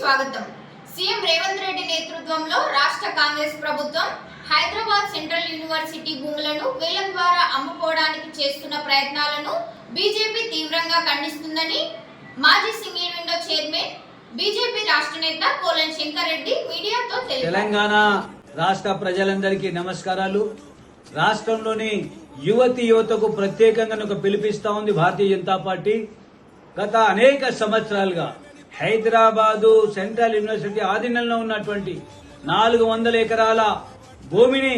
స్వాగతం. సీఎం రేవంత్ రెడ్డి నేతృత్వంలో రాష్ట్ర కాంగ్రెస్ ప్రభుత్వం హైదరాబాద్ సెంట్రల్ యూనివర్సిటీ భూములను వేలం ద్వారా అమ్ముకోవడానికి చేస్తున్న ప్రయత్నాలను బీజేపీ తీవ్రంగా ఖండిస్తుందని మాజీ సింగిల్ విండో చైర్మన్ బీజేపీ రాష్ట్ర నేత కోలన్ శంకర్ రెడ్డి మీడియాతో తెలంగాణ రాష్ట్ర ప్రజలందరికీ నమస్కారాలు. రాష్ట్రంలోని యువతి యువతకు ప్రత్యేకంగా ఒక పిలిపిస్తా ఉంది భారతీయ జనతా పార్టీ. గత అనేక సంవత్సరాలుగా హైదరాబాదు సెంట్రల్ యూనివర్సిటీ ఆధీనంలో ఉన్నటువంటి నాలుగు వందల ఎకరాల భూమిని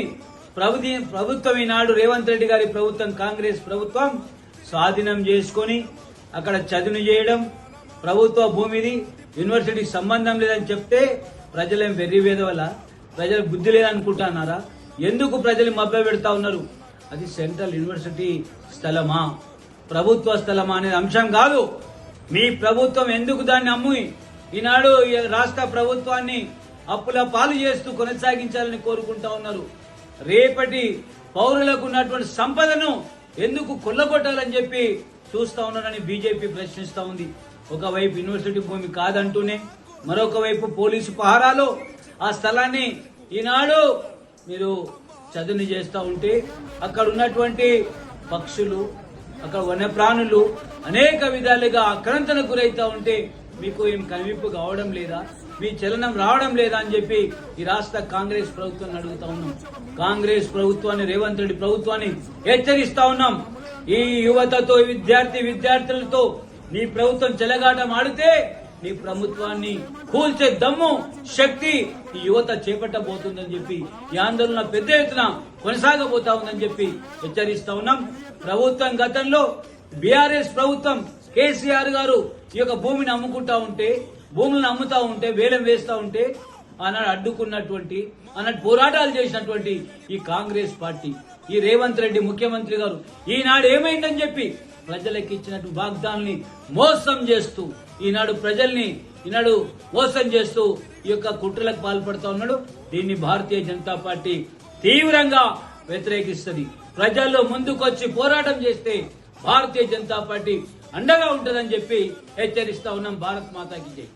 ప్రభుత్వ ప్రభుత్వం ఈనాడు రేవంత్ రెడ్డి గారి ప్రభుత్వం కాంగ్రెస్ ప్రభుత్వం స్వాధీనం చేసుకొని అక్కడ చదును చేయడం ప్రభుత్వ భూమిది యూనివర్సిటీకి సంబంధం లేదని చెప్తే ప్రజలేం వెర్రి వేదవల్ల? ప్రజలు బుద్ధి లేదనుకుంటున్నారా? ఎందుకు ప్రజలు మభ్య పెడతా ఉన్నారు? అది సెంట్రల్ యూనివర్సిటీ స్థలమా? ప్రభుత్వ స్థలమా అనే అంశం కాదు. మీ ప్రభుత్వం ఎందుకు దాన్ని అమ్మి ఈనాడు ఈ రాష్ట్ర ప్రభుత్వాన్ని అప్పుల పాలు చేస్తూ కొనసాగించాలని కోరుకుంటా ఉన్నారు? రేపటి పౌరులకు ఉన్నటువంటి సంపదను ఎందుకు కొల్లగొట్టాలని చెప్పి చూస్తా ఉన్నారని బీజేపీ ప్రశ్నిస్తా ఉంది. ఒకవైపు యూనివర్సిటీ భూమి కాదంటూనే మరొక వైపు పోలీసు పహారాలు ఆ స్థలాన్ని ఈనాడు మీరు చదువుని చేస్తూ ఉంటే అక్కడ ఉన్నటువంటి పక్షులు అక్కడ వన్యప్రాణులు అనేక విధాలుగా ఆక్రంతన గురైతా ఉంటే మీకు ఏం కనివిప్పు కావడం లేదా? మీ చలనం రావడం లేదా అని చెప్పి ఈ రాష్ట్ర కాంగ్రెస్ ప్రభుత్వాన్ని అడుగుతా ఉన్నాం. కాంగ్రెస్ ప్రభుత్వాన్ని రేవంత్ రెడ్డి ప్రభుత్వాన్ని హెచ్చరిస్తా ఉన్నాం. ఈ యువతతో విద్యార్థి విద్యార్థులతో నీ ప్రభుత్వం చెలగాటం ఆడితే నీ ప్రభుత్వాన్ని కూల్చే దమ్ము శక్తి ఈ యువత చేపట్టబోతుందని చెప్పి ఈ ఆందోళన పెద్ద ఎత్తున కొనసాగబోతా ఉందని చెప్పి హెచ్చరిస్తా ఉన్నాం. ప్రభుత్వం గతంలో బీఆర్ఎస్ ప్రభుత్వం కేసీఆర్ గారు ఈ యొక్క భూమిని అమ్ముకుంటా ఉంటే భూములను అమ్ముతా ఉంటే వేలం వేస్తా ఉంటే ఆనాడు అడ్డుకున్నటువంటి ఆనాడు పోరాటాలు చేసినటువంటి ఈ కాంగ్రెస్ పార్టీ ఈ రేవంత్ రెడ్డి ముఖ్యమంత్రి గారు ఈనాడు ఏమైందని చెప్పి ప్రజలకు ఇచ్చినట్టు వాగ్దానాన్ని మోసం చేస్తూ ఈనాడు ప్రజల్ని ఈనాడు మోసం చేస్తూ ఈ యొక్క కుట్రలకు పాల్పడుతూ ఉన్నాడు. దీన్ని భారతీయ జనతా పార్టీ తీవ్రంగా వ్యతిరేకిస్తుంది. ప్రజల్లో ముందుకొచ్చి పోరాటం చేస్తే భారతీయ జనతా పార్టీ అండగా ఉంటుందని చెప్పి హెచ్చరిస్తా ఉన్నాం. భారత్ మాతాకి జై.